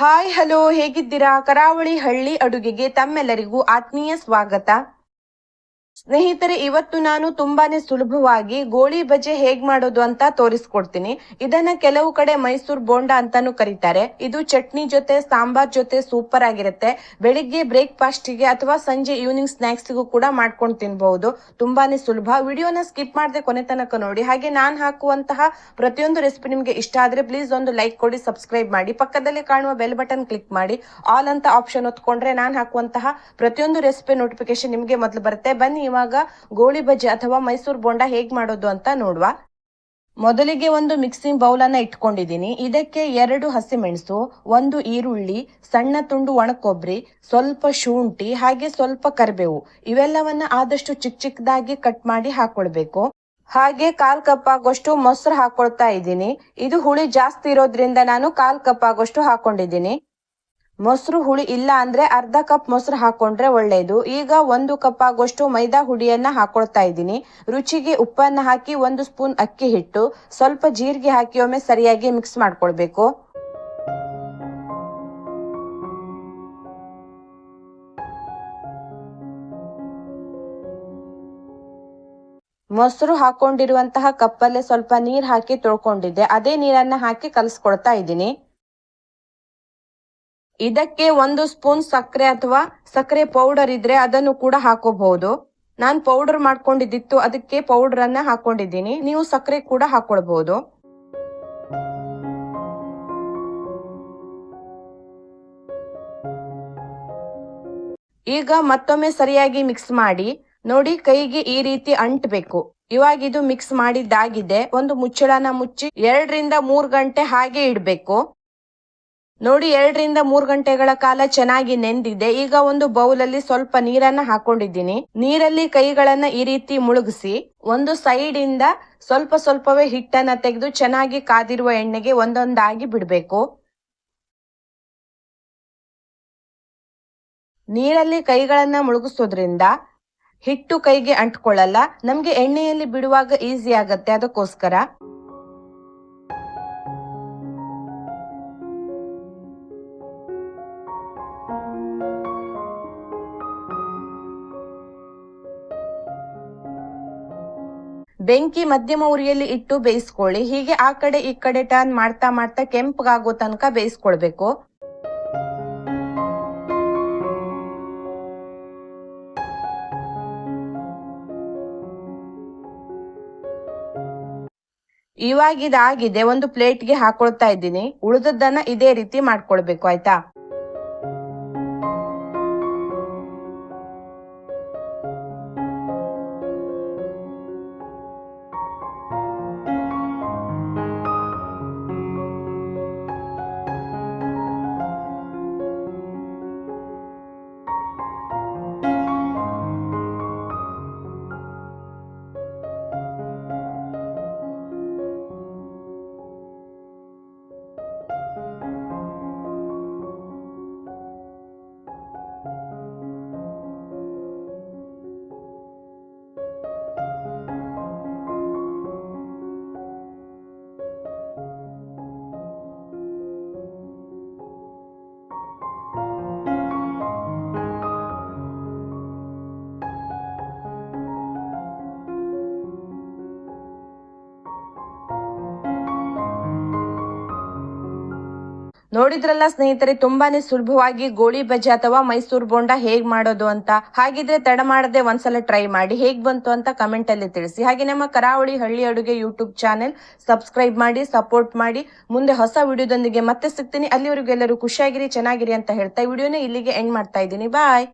Hi hello ಹೇಗಿದ್ದೀರಾ? ಕರಾವಳಿ ಹಳ್ಳಿ ಅಡುಗೆಗೆ ತಮ್ಮೆಲ್ಲರಿಗೂ ಆತ್ಮೀಯ ಸ್ವಾಗತ. ಸ್ನೇಹಿತರೆ, ಇವತ್ತು ನಾನು ತುಂಬಾನೇ ಸುಲಭವಾಗಿ ಗೋಳಿ ಬಜೆ ಹೇಗ್ ಮಾಡೋದು ಅಂತ ತೋರಿಸ್ಕೊಡ್ತೀನಿ. ಇದನ್ನ ಕೆಲವು ಕಡೆ ಮೈಸೂರ್ ಬೋಂಡ ಅಂತಾನು ಕರೀತಾರೆ. ಇದು ಚಟ್ನಿ ಜೊತೆ, ಸಾಂಬಾರ್ ಜೊತೆ ಸೂಪರ್ ಆಗಿರುತ್ತೆ. ಬೆಳಿಗ್ಗೆ ಬ್ರೇಕ್ಫಾಸ್ಟ್ಗೆ ಅಥವಾ ಸಂಜೆ ಈವ್ನಿಂಗ್ ಸ್ನಾಕ್ಸ್ ಗೂ ಕೂಡ ಮಾಡ್ಕೊಂಡು ತಿನ್ಬಹುದು ತುಂಬಾನೇ ಸುಲಭ. ವಿಡಿಯೋನ ಸ್ಕಿಪ್ ಮಾಡದೆ ಕೊನೆ ತನಕ ನೋಡಿ. ಹಾಗೆ ನಾನ್ ಹಾಕುವಂತಹ ಪ್ರತಿಯೊಂದು ರೆಸಿಪಿ ನಿಮ್ಗೆ ಇಷ್ಟ ಆದ್ರೆ ಪ್ಲೀಸ್ ಒಂದು ಲೈಕ್ ಕೊಡಿ, ಸಬ್ಸ್ಕ್ರೈಬ್ ಮಾಡಿ. ಪಕ್ಕದಲ್ಲಿ ಕಾಣುವ ಬೆಲ್ ಬಟನ್ ಕ್ಲಿಕ್ ಮಾಡಿ. ಆಲ್ ಅಂತ ಆಪ್ಷನ್ ಹೊತ್ಕೊಂಡ್ರೆ ನಾನು ಹಾಕುವಂತಹ ಪ್ರತಿಯೊಂದು ರೆಸಿಪಿ ನೋಟಿಫಿಕೇಶನ್ ನಿಮ್ಗೆ ಮೊದಲು ಬರುತ್ತೆ. ಬನ್ನಿ ಇವಾಗ ಗೋಳಿ ಬಜ್ಜಿ ಅಥವಾ ಮೈಸೂರು ಬೋಂಡ ಹೇಗ್ ಮಾಡೋದು ಅಂತ ನೋಡುವ. ಮೊದಲಿಗೆ ಒಂದು ಮಿಕ್ಸಿಂಗ್ ಬೌಲ್ ಅನ್ನ ಇಟ್ಕೊಂಡಿದ್ದೀನಿ ಇದಕ್ಕೆ ಎರಡು ಹಸಿಮೆಣಸು, ಒಂದು ಈರುಳ್ಳಿ, ಸಣ್ಣ ತುಂಡು ಒಣಕೊಬ್ಬರಿ ಸ್ವಲ್ಪ ಶುಂಠಿ, ಹಾಗೆ ಸ್ವಲ್ಪ ಕರಿಬೇವು. ಇವೆಲ್ಲವನ್ನ ಆದಷ್ಟು ಚಿಕ್ಕ ಚಿಕ್ಕದಾಗಿ ಕಟ್ ಮಾಡಿ ಹಾಕೊಳ್ಬೇಕು. ಹಾಗೆ ಕಾಲ್ ಕಪ್ ಆಗೋಷ್ಟು ಮೊಸರು ಹಾಕೊಳ್ತಾ ಇದ್ದೀನಿ ಇದು ಹುಳಿ ಜಾಸ್ತಿ ಇರೋದ್ರಿಂದ ನಾನು ಕಾಲ್ ಕಪ್ ಆಗೋಷ್ಟು ಹಾಕೊಂಡಿದ್ದೀನಿ ಮೊಸರು ಹುಳಿ ಇಲ್ಲ ಅಂದ್ರೆ ಅರ್ಧ ಕಪ್ ಮೊಸರು ಹಾಕೊಂಡ್ರೆ ಒಳ್ಳೇದು. ಈಗ ಒಂದು ಕಪ್ ಆಗೋಷ್ಟು ಮೈದಾ ಹುಡಿಯನ್ನ ಹಾಕೊಳ್ತಾ ಇದ್ದೀನಿ. ರುಚಿಗೆ ಉಪ್ಪನ್ನ ಹಾಕಿ ಒಂದು ಸ್ಪೂನ್ ಅಕ್ಕಿ ಹಿಟ್ಟು. ಸ್ವಲ್ಪ ಜೀರಿಗೆ ಹಾಕಿ ಒಮ್ಮೆ ಸರಿಯಾಗಿ ಮಿಕ್ಸ್ ಮಾಡ್ಕೊಳ್ಬೇಕು. ಮೊಸರು ಹಾಕೊಂಡಿರುವಂತಹ ಕಪ್ಪಲ್ಲೇ ಸ್ವಲ್ಪ ನೀರ್ ಹಾಕಿ ತೊಳ್ಕೊಂಡಿದ್ದೆ. ಅದೇ ನೀರನ್ನ ಹಾಕಿ ಕಲಸ್ಕೊಳ್ತಾ ಇದ್ದೀನಿ. ಇದಕ್ಕೆ ಒಂದು ಸ್ಪೂನ್ ಸಕ್ಕರೆ ಅಥವಾ ಸಕ್ಕರೆ ಪೌಡರ್ ಇದ್ರೆ ಅದನ್ನು ಕೂಡ ಹಾಕೋಬಹುದು. ನಾನು ಪೌಡರ್ ಮಾಡ್ಕೊಂಡಿದ್ದಿತ್ತು, ಅದಕ್ಕೆ ಪೌಡರ್ ಅನ್ನ ಹಾಕೊಂಡಿದ್ದೀನಿ. ನೀವು ಸಕ್ಕರೆ ಕೂಡ ಹಾಕೊಳ್ಬಹುದು. ಈಗ ಮತ್ತೊಮ್ಮೆ ಸರಿಯಾಗಿ ಮಿಕ್ಸ್ ಮಾಡಿ, ನೋಡಿ ಕೈಗೆ ಈ ರೀತಿ ಅಂಟ್ಬೇಕು. ಇವಾಗ ಇದು ಮಿಕ್ಸ್ ಮಾಡಿದ್ದಾಗಿದೆ. ಒಂದು ಮುಚ್ಚಳನ ಮುಚ್ಚಿ ಎರಡರಿಂದ ಮೂರ್ ಗಂಟೆ ಹಾಗೆ ಇಡ್ಬೇಕು. ನೋಡಿ, ಎರಡರಿಂದ ಮೂರ್ ಗಂಟೆಗಳ ಕಾಲ ಚೆನ್ನಾಗಿ ನೆಂದಿದೆ. ಈಗ ಒಂದು ಬೌಲ್ ಅಲ್ಲಿ ಸ್ವಲ್ಪ ನೀರನ್ನ ಹಾಕೊಂಡಿದ್ದೀನಿ. ನೀರಲ್ಲಿ ಕೈಗಳನ್ನ ಈ ರೀತಿ ಮುಳುಗಿಸಿ, ಒಂದು ಸೈಡ್ ಇಂದ ಸ್ವಲ್ಪ ಸ್ವಲ್ಪವೇ ಹಿಟ್ಟನ್ನ ತೆಗೆದು ಚೆನ್ನಾಗಿ ಕಾದಿರುವ ಎಣ್ಣೆಗೆ ಒಂದೊಂದಾಗಿ ಬಿಡಬೇಕು. ನೀರಲ್ಲಿ ಕೈಗಳನ್ನ ಮುಳುಗಿಸೋದ್ರಿಂದ ಹಿಟ್ಟು ಕೈಗೆ ಅಂಟ್ಕೊಳ್ಳಲ್ಲ. ನಮ್ಗೆ ಎಣ್ಣೆಯಲ್ಲಿ ಬಿಡುವಾಗ ಈಸಿ ಆಗತ್ತೆ ಅದಕ್ಕೋಸ್ಕರ. ಬೆಂಕಿ ಮಧ್ಯಮ ಉರಿಯಲ್ಲಿ ಇಟ್ಟು ಬೇಯಿಸ್ಕೊಳ್ಳಿ. ಹೀಗೆ ಆ ಕಡೆ ಈ ಕಡೆ ಟರ್ನ್ ಮಾಡ್ತಾ ಮಾಡ್ತಾ ಕೆಂಪಗಾಗೋ ತನಕ ಬೇಯಿಸ್ಕೊಳ್ಬೇಕು. ಇವಾಗಿದಾಗಿದೆ. ಒಂದು ಪ್ಲೇಟ್ಗೆ ಹಾಕೊಳ್ತಾ ಇದ್ದೀನಿ. ಉಳಿದದ್ದನ್ನ ಇದೇ ರೀತಿ ಮಾಡ್ಕೊಳ್ಬೇಕು, ಆಯ್ತಾ? ನೋಡಿದ್ರಲ್ಲ ಸ್ನೇಹಿತರೆ, ತುಂಬಾನೇ ಸುಲಭವಾಗಿ ಗೋಳಿ ಬಜ್ಜಿ ಅಥವಾ ಮೈಸೂರು ಬೋಂಡ ಹೇಗ್ ಮಾಡೋದು ಅಂತ? ಹಾಗಿದ್ರೆ ತಡ ಮಾಡದೆ ಒಂದ್ಸಲ ಟ್ರೈ ಮಾಡಿ. ಹೇಗ್ ಬಂತು ಅಂತ ಕಮೆಂಟ್ ಅಲ್ಲಿ ತಿಳಿಸಿ. ಹಾಗೆ ನಮ್ಮ ಕರಾವಳಿ ಹಳ್ಳಿ ಅಡುಗೆ ಯೂಟ್ಯೂಬ್ ಚಾನೆಲ್ ಸಬ್ಸ್ಕ್ರೈಬ್ ಮಾಡಿ ಸಪೋರ್ಟ್ ಮಾಡಿ. ಮುಂದೆ ಹೊಸ ವಿಡಿಯೋದೊಂದಿಗೆ ಮತ್ತೆ ಸಿಗ್ತೀನಿ. ಅಲ್ಲಿವರೆಗೂ ಎಲ್ಲರೂ ಖುಷಿಯಾಗಿರಿ, ಚೆನ್ನಾಗಿರಿ ಅಂತ ಹೇಳ್ತಾ ವಿಡಿಯೋನ ಇಲ್ಲಿಗೆ ಎಂಡ್ ಮಾಡ್ತಾ ಇದ್ದೀನಿ. ಬಾಯ್